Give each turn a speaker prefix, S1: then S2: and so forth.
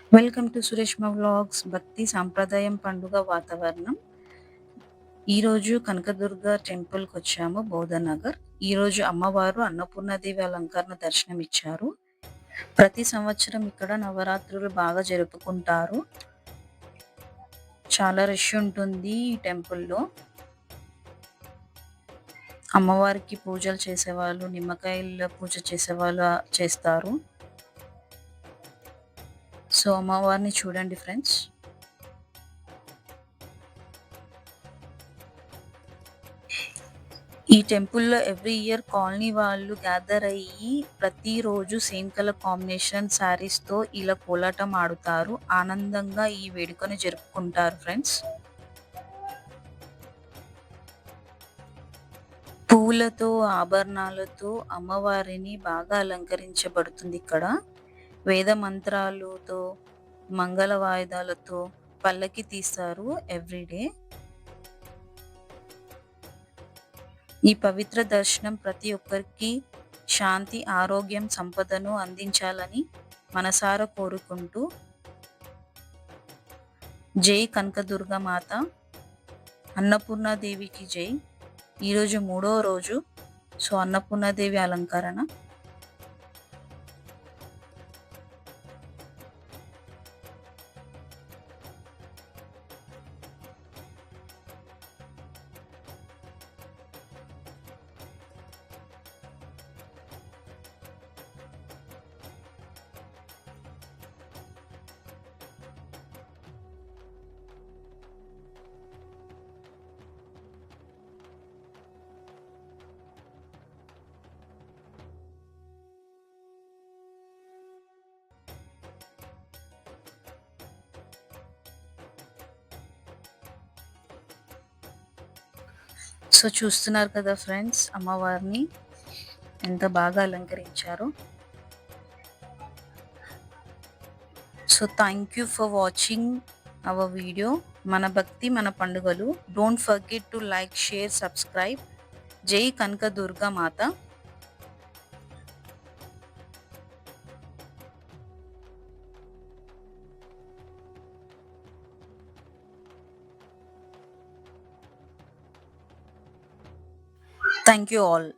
S1: Welcome to సురేష్మ vlogs భక్తి సాంప్రదాయం పండుగ వాతావరణం. ఈరోజు కనకదుర్గ టెంపుల్కి వచ్చాము బౌద్ధనగర్ ఈరోజు అమ్మవారు అన్నపూర్ణదేవి అలంకరణ దర్శనం ఇచ్చారు. ప్రతి సంవత్సరం ఇక్కడ నవరాత్రులు బాగా జరుపుకుంటారు. చాలా రష్ ఉంటుంది ఈ టెంపుల్లో అమ్మవారికి పూజలు చేసేవాళ్ళు నిమ్మకాయల పూజ చేసేవాళ్ళు చేస్తారు. సో అమ్మవారిని చూడండి ఫ్రెండ్స్. ఈ టెంపుల్లో ఎవ్రీ ఇయర్ కాలనీ వాళ్ళు గ్యాదర్ అయ్యి ప్రతిరోజు సేమ్ కలర్ కాంబినేషన్ శారీస్తో ఇలా కోలాటం ఆడుతారు. ఆనందంగా ఈ వేడుకను జరుపుకుంటారు ఫ్రెండ్స్. పూలతో ఆభరణాలతో అమ్మవారిని బాగా అలంకరించబడుతుంది ఇక్కడ. వేద మంత్రాలతో మంగళ వాయిదాలతో పల్లకి తీస్తారు ఎవ్రీడే. ఈ పవిత్ర దర్శనం ప్రతి ఒక్కరికి శాంతి ఆరోగ్యం సంపదను అందించాలని మనసారా కోరుకుంటూ జై కనకదుర్గ మాత. అన్నపూర్ణాదేవికి జై. ఈరోజు మూడో రోజు. సో అన్నపూర్ణాదేవి అలంకరణ. సో చూస్తున్నారు కదా ఫ్రెండ్స్ అమ్మవారిని. ఎంత బాగా అలంకరించారు. So thank you for watching our video మన భక్తి మన పండుగలు. Don't forget to like share subscribe జై కనకదుర్గా మాత. Thank you all